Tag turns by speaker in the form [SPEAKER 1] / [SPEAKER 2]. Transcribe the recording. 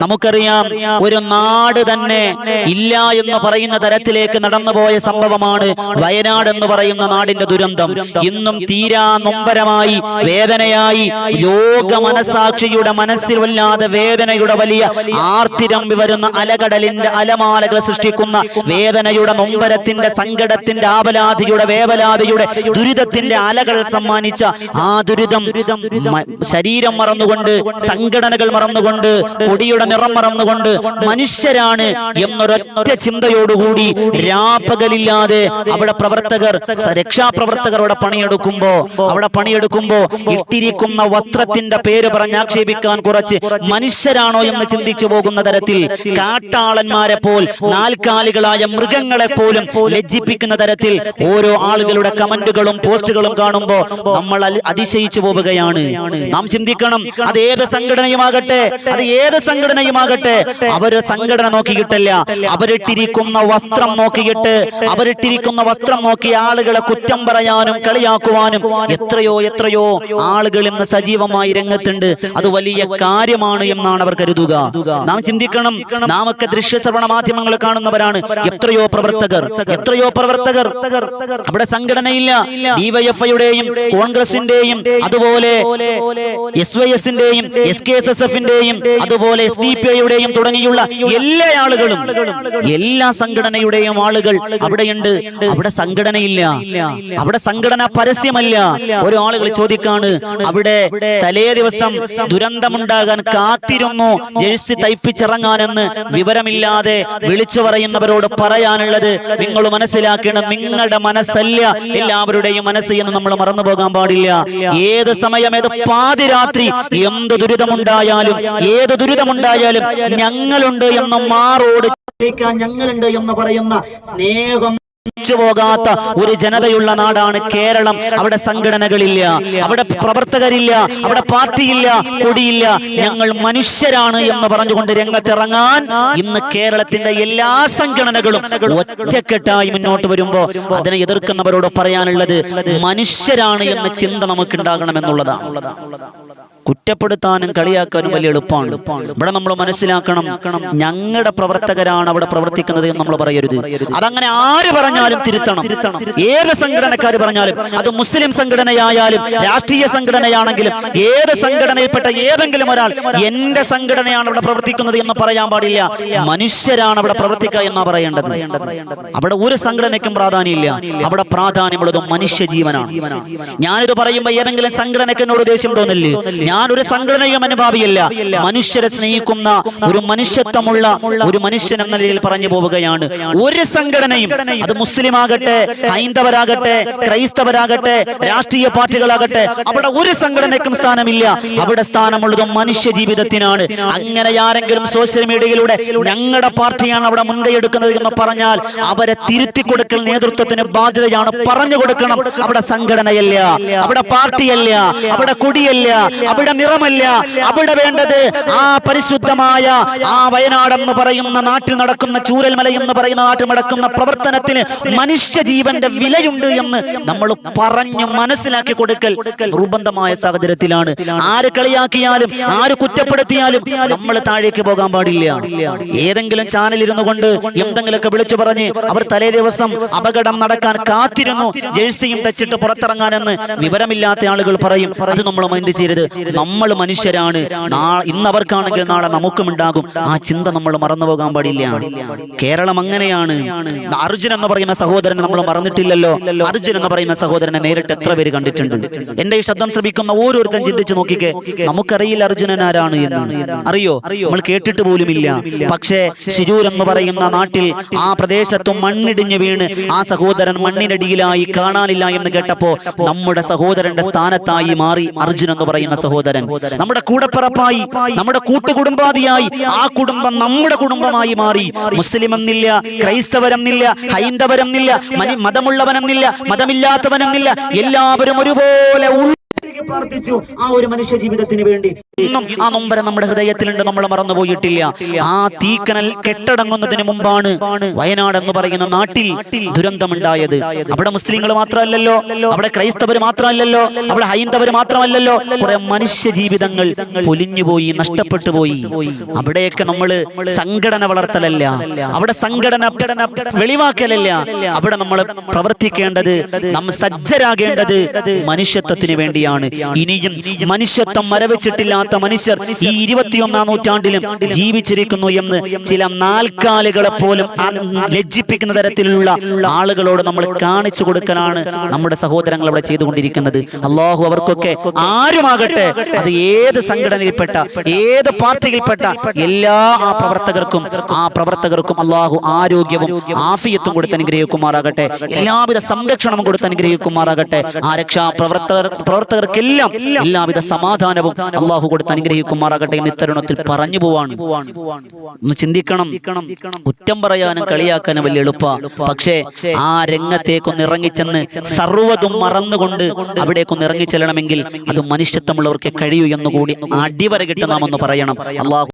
[SPEAKER 1] നമുക്കറിയാം ഒരു നാട് തന്നെ ഇല്ല എന്ന് പറയുന്ന തരത്തിലേക്ക് നടന്നുപോയ സംഭവമാണ് വയനാട് എന്ന് പറയുന്ന നാടിന്റെ ദുരന്തം. ഇന്നും തീരാ നൊമ്പരമായി വേദനയായി ലോക മനസാക്ഷിയുടെ മനസ്സിൽ വല്ലാതെ വേദനയുടെ വലിയ ആർത്തിരമ്പി വരുന്ന അലകടലിന്റെ അലമാലകൾ സൃഷ്ടിക്കുന്ന വേദനയുടെ നൊമ്പരത്തിന്റെ സങ്കടത്തിന്റെ ആപലാതിയുടെ വേവലാതിയുടെ ദുരിതത്തിന്റെ അലകൾ സമ്മാനിച്ച ആ ദുരിതം ശരീരം മറന്നുകൊണ്ട് സംഘടനകൾ മറന്നുകൊണ്ട് കൊടിയുടെ നിറം മറന്നുകൊണ്ട് മനുഷ്യരാണ് എന്നൊരൊറ്റ ചിന്തയോടുകൂടി രാപ്പകലില്ലാതെ അവിടെ പ്രവർത്തകർ രക്ഷാപ്രവർത്തകർ അവിടെ പണിയെടുക്കുമ്പോ അവിടെ പണിയെടുക്കുമ്പോ ഇട്ടിരിക്കുന്ന വസ്ത്രത്തിന്റെ പേര് പറഞ്ഞ് ആക്ഷേപിക്കാൻ കുറച്ച് മനുഷ്യരാണോ എന്ന് ചിന്തിച്ചു പോകുന്ന തരത്തിൽ കാട്ടാളന്മാരെ പോൽ നാൽക്കാലികളായ മൃഗങ്ങളെ പോലും ലജ്ജിപ്പിക്കുന്ന തരത്തിൽ ഓരോ ആളുകളുടെ കമന്റുകളും പോസ്റ്റുകളും കാണുമ്പോ നമ്മൾ അതിശയിച്ചു പോവുകയാണ്. നാം ചിന്തിക്കണം അത് ഏത് സംഘടനയുമാകട്ടെ അത് ഏത് സംഘടനയുമാകട്ടെ അവർ സംഘടന നോക്കിയിട്ടല്ല. അവരിട്ടിരിക്കുന്ന വസ്ത്രം നോക്കിയിട്ട് അവരിട്ടിരിക്കുന്ന വസ്ത്രം നോക്കി ആളുകളെ കുറ്റം പറയാനും കളിയാക്കുവാനും എത്രയോ എത്രയോ ആളുകൾ ഇന്ന് സജീവമായി രംഗത്തുണ്ട്. അത് വലിയ കാര്യമാണ് എന്നാണ് അവർ കരുതുക. നാം ചിന്തിക്കണം നാം ഒക്കെ ദൃശ്യ ശ്രവണ മാധ്യമങ്ങൾ കാണുന്നവരാണ്. എത്രയോ പ്രവർത്തകർ എത്രയോ പ്രവർത്തകർ. അവിടെ സംഘടനയില്ല. ഡിവൈഎഫ്ഐയുടെയും കോൺഗ്രസിന്റെയും അതുപോലെ എസ് വൈ എസിന്റെയും എസ് കെ എസ് എസ് എഫിന്റെയും അതുപോലെ എസ് ഡി ഐയുടെയും തുടങ്ങിയുള്ള എല്ലാ ആളുകളും എല്ലാ സംഘടനയുടെയും ആളുകൾ അവിടെയുണ്ട്. അവിടെ സംഘടനയില്ല. അവിടെ സംഘടന പരസ്യമല്ല. ഒരു ആളുകൾ ചോദിക്കാണ് അവിടെ തലേ ദിവസം ദുരന്തമുണ്ടാകാൻ കാത്തിരുന്നു ജഴ്സി തയ്പ്പിച്ചിറങ്ങാനെന്ന് വിവരമില്ലാതെ വിളിച്ചു പറയുന്നവരോട് പറയാനുള്ളത് നിങ്ങൾ മനസ്സിലാക്കണം നിങ്ങളുടെ മനസ്സല്ല. എല്ലാവരുടെയും മനസ്സ് എന്ന് നമ്മൾ മറന്നു പോകാൻ പാടില്ല. ഏത് സമയം ഏത് പാതിരാത്രി എന്ത് ദുരിതമുണ്ടായാലും ഏത് ദുരിതമുണ്ടായാലും ഞങ്ങളുണ്ട് എന്ന മാറോട് ഞങ്ങളുണ്ട് എന്ന് പറയുന്ന സ്നേഹം പോകാത്ത ഒരു ജനതയുള്ള നാടാണ് കേരളം. അവിടെ സംഘടനകളില്ല അവിടെ പ്രവർത്തകരില്ല അവിടെ പാർട്ടിയില്ല കൊടിയില്ല. ഞങ്ങൾ മനുഷ്യരാണ് എന്ന് പറഞ്ഞുകൊണ്ട് രംഗത്തിറങ്ങാൻ ഇന്ന് കേരളത്തിന്റെ എല്ലാ സംഘടനകളും ഒറ്റക്കെട്ടായി മുന്നോട്ട് വരുമ്പോ അതിനെ എതിർക്കുന്നവരോട് പറയാനുള്ളത് മനുഷ്യരാണ് എന്ന ചിന്ത നമുക്ക് ഉണ്ടാകണം എന്നുള്ളതാണ്. കുറ്റപ്പെടുത്താനും കളിയാക്കാനും വലിയ എളുപ്പമാണ്. ഇവിടെ നമ്മൾ മനസ്സിലാക്കണം ഞങ്ങളുടെ പ്രവർത്തകരാണ് അവിടെ പ്രവർത്തിക്കുന്നത് എന്ന് നമ്മൾ പറയരുത്. അതങ്ങനെ ആര് പറഞ്ഞാലും തിരുത്തണം. ഏത് സംഘടനക്കാർ പറഞ്ഞാലും അത് മുസ്ലിം സംഘടനയായാലും രാഷ്ട്രീയ സംഘടനയാണെങ്കിലും ഏത് സംഘടനയിൽപ്പെട്ട ഏതെങ്കിലും ഒരാൾ എന്റെ സംഘടനയാണ് അവിടെ പ്രവർത്തിക്കുന്നത് എന്ന് പറയാൻ പാടില്ല. മനുഷ്യരാണ് അവിടെ പ്രവർത്തിക്കുക എന്നാ പറയേണ്ടത്. അവിടെ ഒരു സംഘടനയ്ക്കും പ്രാധാന്യമില്ല. അവിടെ പ്രാധാന്യമുള്ളത് മനുഷ്യ ജീവനാണ് ഞാനിത് പറയുമ്പോൾ ഏതെങ്കിലും സംഘടനയ്ക്ക് എന്നോട് ദേഷ്യം തോന്നില്ലേ? ഒരു സംഘടനയും അനുഭാവിയല്ല മനുഷ്യരെ സ്നേഹിക്കുന്ന ഒരു മനുഷ്യത്വമുള്ള ഒരു മനുഷ്യൻ എന്ന നിലയിൽ പറഞ്ഞു പോവുകയാണ്. ഒരു സംഘടനയും അത് മുസ്ലിം ആകട്ടെ ഹൈന്ദവരാകട്ടെ ക്രൈസ്തവരാകട്ടെ രാഷ്ട്രീയ പാർട്ടികളാകട്ടെ അവിടെ ഒരു സംഘടനയ്ക്കും സ്ഥാനമില്ല. അവിടെ സ്ഥാനമുള്ളത് മനുഷ്യ ജീവിതത്തിനാണ് അങ്ങനെ ആരെങ്കിലും സോഷ്യൽ മീഡിയയിലൂടെ ഞങ്ങളുടെ പാർട്ടിയാണ് അവിടെ മുൻകൈ എടുക്കുന്നത് എന്ന് പറഞ്ഞാൽ അവരെ തിരുത്തി കൊടുക്കൽ നേതൃത്വത്തിന് ബാധ്യതയാണ്. പറഞ്ഞു കൊടുക്കണം. അവിടെ സംഘടനയല്ല. അവിടെ പാർട്ടിയല്ല. അവിടെ കൊടിയല്ല. അവിടെ നിറമല്ല. അവിടെ വേണ്ടത് ആ പരിശുദ്ധമായ ആ വയനാട് എന്ന് പറയുന്ന നാട്ടിൽ നടക്കുന്ന ചൂരൽമല എന്ന് പറയുന്ന നാട്ടിൽ നടക്കുന്ന പ്രവർത്തനത്തിന് മനുഷ്യ ജീവന്റെ വിലയുണ്ട് എന്ന് നമ്മൾ പറഞ്ഞു മനസ്സിലാക്കി കൊടുക്കൽ നിർബന്ധമായ സാഹചര്യത്തിലാണ്. ആര് കളിയാക്കിയാലും ആര് കുറ്റപ്പെടുത്തിയാലും നമ്മൾ താഴേക്ക് പോകാൻ പാടില്ല. ഏതെങ്കിലും ചാനൽ ഇരുന്നു കൊണ്ട് എന്തെങ്കിലുമൊക്കെ വിളിച്ചു പറഞ്ഞ് അവർ തലേ ദിവസം അപകടം നടക്കാൻ കാത്തിരുന്നു ജേഴ്സിയും തച്ചിട്ട് പുറത്തിറങ്ങാനെന്ന് വിവരമില്ലാത്ത ആളുകൾ പറയും. അത് നമ്മൾ മൈൻഡ് ചെയ്യരുത്. നമ്മൾ മനുഷ്യരാണ്. നാ ഇന്ന് അവർക്കാണെങ്കിൽ നാളെ നമുക്കും ഉണ്ടാകും. ആ ചിന്ത നമ്മൾ മറന്നു പോകാൻ പാടില്ല. കേരളം അങ്ങനെയാണ്. അർജുൻ എന്ന് പറയുന്ന സഹോദരനെ നമ്മൾ മറന്നിട്ടില്ലല്ലോ? അർജുൻ എന്ന് പറയുന്ന സഹോദരനെ നേരിട്ട് എത്ര പേര് കണ്ടിട്ടുണ്ട്? എന്റെ ഈ ശബ്ദം ശ്രമിക്കുന്ന ഓരോരുത്തരും ചിന്തിച്ചു നോക്കിക്കേ നമുക്കറിയില്ല അർജുനൻ ആരാണ് എന്ന്. അറിയോ? നമ്മൾ കേട്ടിട്ട് പോലുമില്ല. പക്ഷേ ശിരൂർ എന്ന് പറയുന്ന നാട്ടിൽ ആ പ്രദേശത്തും മണ്ണിടിഞ്ഞു വീണ് ആ സഹോദരൻ മണ്ണിനടിയിലായി കാണാനില്ല എന്ന് കേട്ടപ്പോ നമ്മുടെ സഹോദരന്റെ സ്ഥാനത്തായി മാറി അർജുൻ എന്ന് പറയുന്ന സഹോദരൻ. നമ്മുടെ കൂടപ്പിറപ്പായി നമ്മുടെ കൂട്ടുകുടുംബാദിയായി ആ കുടുംബം നമ്മുടെ കുടുംബമായി മാറി. മുസ്ലിം എന്നില്ല ക്രൈസ്തവരെന്നില്ല ഹൈന്ദവരെന്നില്ല മതമുള്ളവനെന്നില്ല മതമില്ലാത്തവനെന്നില്ല. എല്ലാവരും ഒരുപോലെ
[SPEAKER 2] പ്രാർത്ഥിച്ചു ആ ഒരു മനുഷ്യ ജീവിതത്തിന് വേണ്ടി.
[SPEAKER 1] ഇന്നും ആ നൊമ്പരം നമ്മുടെ ഹൃദയത്തിലുണ്ട് നമ്മൾ മറന്നുപോയിട്ടില്ല ആ തീക്കനൽ കെട്ടടങ്ങുന്നതിന് മുമ്പാണ് വയനാട് എന്ന് പറയുന്ന നാട്ടിൽ ദുരന്തമുണ്ടായത്. അവിടെ മുസ്ലിങ്ങൾ മാത്രമല്ലല്ലോ അവിടെ ക്രൈസ്തവർ മാത്രമല്ലല്ലോ അവിടെ ഹൈന്ദവർ മാത്രമല്ലല്ലോ കുറെ മനുഷ്യ ജീവിതങ്ങൾ പൊലിഞ്ഞുപോയി നഷ്ടപ്പെട്ടു പോയി. അവിടെയൊക്കെ നമ്മൾ സംഘടന വളർത്തലല്ല അവിടെ സംഘടന വെളിവാക്കലല്ല. അവിടെ നമ്മൾ പ്രവർത്തിക്കേണ്ടത് നാം സജ്ജരാകേണ്ടത് മനുഷ്യത്വത്തിന് വേണ്ടിയാണ്. ഇനിയും മനുഷ്യത്വം മരവിച്ചിട്ടില്ലാത്ത മനുഷ്യർ ഈ ഇരുപത്തിയൊന്നാം നൂറ്റാണ്ടിലും ജീവിച്ചിരിക്കുന്നു എന്ന് ചില നാൽക്കാലുകളെ പോലും ലജ്ജിപ്പിക്കുന്ന തരത്തിലുള്ള ആളുകളോട് നമ്മൾ കാണിച്ചു കൊടുക്കലാണ് നമ്മുടെ സഹോദരങ്ങൾ അവിടെ ചെയ്തുകൊണ്ടിരിക്കുന്നത്. അള്ളാഹു അവർക്കൊക്കെ ആരുമാകട്ടെ അത് ഏത് സംഘടനയിൽപ്പെട്ട ഏത് പാർട്ടിയിൽപ്പെട്ട എല്ലാ ആ പ്രവർത്തകർക്കും ആ പ്രവർത്തകർക്കും അള്ളാഹു ആരോഗ്യവും ആഫിയത്തും കൊടുത്ത് അനുഗ്രഹിക്കുമാറാകട്ടെ. എല്ലാവിധ സംരക്ഷണവും കൊടുത്ത് അനുഗ്രഹിക്കുമാറാകട്ടെ. ആ രക്ഷാ പ്രവർത്തകർ പ്രവർത്തകർക്കെല്ലാം എല്ലാവിധ സമാധാനവും അള്ളാഹു കൊടുത്ത് അനുഗ്രഹിക്കുമാറാകട്ടെ എന്ന് ഇത്തരുണത്തിൽ പറഞ്ഞു പോവാണ്. ഒന്ന് ചിന്തിക്കണം. കുറ്റം പറയാനും കളിയാക്കാനും വലിയ എളുപ്പ. പക്ഷേ ആ രംഗത്തേക്കൊന്ന് ഇറങ്ങിച്ചെന്ന് സർവതും മറന്നുകൊണ്ട് അവിടേക്കൊന്ന് ഇറങ്ങിച്ചെല്ലണമെങ്കിൽ അത് മനുഷ്യത്വമുള്ളവർക്ക് കഴിയൂ എന്നുകൂടി അടിവരകിട്ട് നാം ഒന്ന് പറയണം. അള്ളാഹു